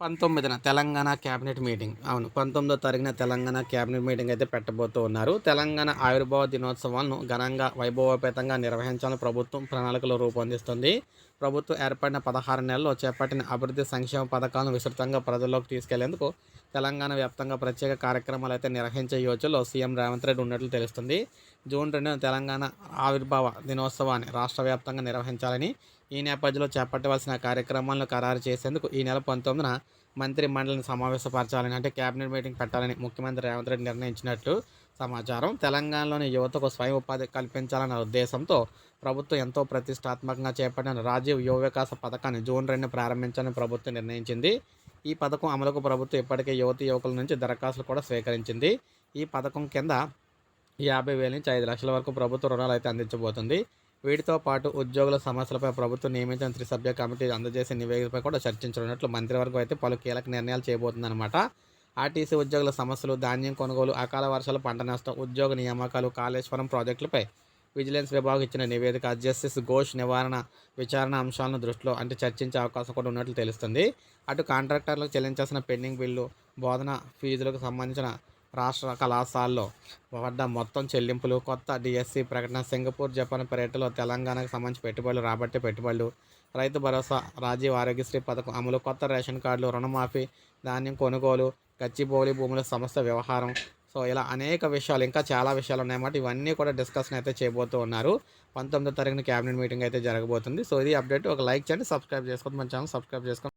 పంతొమ్మిదిన Telangana cabinet meeting. అవును పంతొమ్మిదో తారీఖున తెలంగాణ క్యాబినెట్ మీటింగ్ అయితే పెట్టబోతూ ఉన్నారు. తెలంగాణ ఆవిర్భావ దినోత్సవాలను ఘనంగా వైభవోపేతంగా నిర్వహించాలని ప్రభుత్వం ప్రణాళికలు రూపొందిస్తుంది. ప్రభుత్వం ఏర్పడిన పదహారు నెలల్లో చేపట్టిన అభివృద్ధి సంక్షేమ పథకాలను విస్తృతంగా ప్రజల్లోకి తీసుకెళ్ళేందుకు తెలంగాణ వ్యాప్తంగా ప్రత్యేక కార్యక్రమాలు అయితే నిర్వహించే యోచనలో సీఎం రేవంత్ రెడ్డి ఉన్నట్లు తెలుస్తుంది. జూన్ రెండున తెలంగాణ ఆవిర్భావ దినోత్సవాన్ని రాష్ట్ర వ్యాప్తంగా నిర్వహించాలని ఈ నేపథ్యంలో చేపట్టవలసిన కార్యక్రమాలను ఖరారు చేసేందుకు ఈ నెల పంతొమ్మిదిన మంత్రి మండలిని సమావేశపరచాలని అంటే కేబినెట్ మీటింగ్ పెట్టాలని ముఖ్యమంత్రి రేవంత్ రెడ్డి నిర్ణయించినట్లు సమాచారం. తెలంగాణలోని యువతకు స్వయం ఉపాధి కల్పించాలన్న ఉద్దేశంతో ప్రభుత్వం ఎంతో ప్రతిష్టాత్మకంగా చేపట్టిన రాజీవ్ యువ వికాస పథకాన్ని జూన్ రెండు ప్రారంభించాలని ప్రభుత్వం నిర్ణయించింది. ఈ పథకం అమలుకు ప్రభుత్వం ఇప్పటికే యువతి యువకుల నుంచి దరఖాస్తులు కూడా స్వీకరించింది. ఈ పథకం కింద యాభై వేల నుంచి ఐదు లక్షల వరకు ప్రభుత్వ రుణాలు అయితే అందించబోతుంది. వీటితో పాటు ఉద్యోగుల సమస్యలపై ప్రభుత్వం నియమించిన త్రిసభ్య కమిటీ అందజేసే నివేదికపై కూడా చర్చించనున్నట్లు మంత్రివర్గం అయితే పలు కీలక నిర్ణయాలు చేయబోతుందన్నమాట. ఆర్టీసీ ఉద్యోగుల సమస్యలు ధాన్యం కొనుగోలు అకాల వర్షాలు పంట నష్టం ఉద్యోగ నియామకాలు కాళేశ్వరం ప్రాజెక్టులపై విజిలెన్స్ విభాగం ఇచ్చిన నివేదిక జస్టిస్ ఘోష్ నివారణ విచారణ అంశాలను దృష్టిలో అంటే చర్చించే అవకాశం కూడా ఉన్నట్లు తెలుస్తుంది. అటు కాంట్రాక్టర్లకు చెల్లించాల్సిన పెండింగ్ బిల్లు బోధన ఫీజులకు సంబంధించిన రాష్ట్ర కళాశాలలో పడ్డ మొత్తం చెల్లింపులు కొత్త డిఎస్సి ప్రకటన సింగపూర్ జపాన్ పర్యటనలో తెలంగాణకు సంబంధించి పెట్టుబడులు రాబట్టే పెట్టుబడులు రైతు భరోసా రాజీవ్ ఆరోగ్యశ్రీ పథకం అమలు కొత్త రేషన్ కార్డులు రుణమాఫీ ధాన్యం కొనుగోలు గచ్చిబౌలి భూముల సమస్య వ్యవహారం. సో ఇలా అనేక విషయాలు ఇంకా చాలా విషయాలు ఉన్నాయన్నమాట ఇవన్నీ కూడా డిస్కషన్ అయితే చేయబోతూ ఉన్నారు. పంతొమ్మిదో తారీఖున క్యాబినెట్ మీటింగ్ అయితే జరగబోతుంది. సో ఇది అప్డేట్. ఒక లైక్ చేయండి సబ్స్క్రైబ్ చేసుకోండి. మన ఛానల్ సబ్స్క్రైబ్ చేసుకోండి.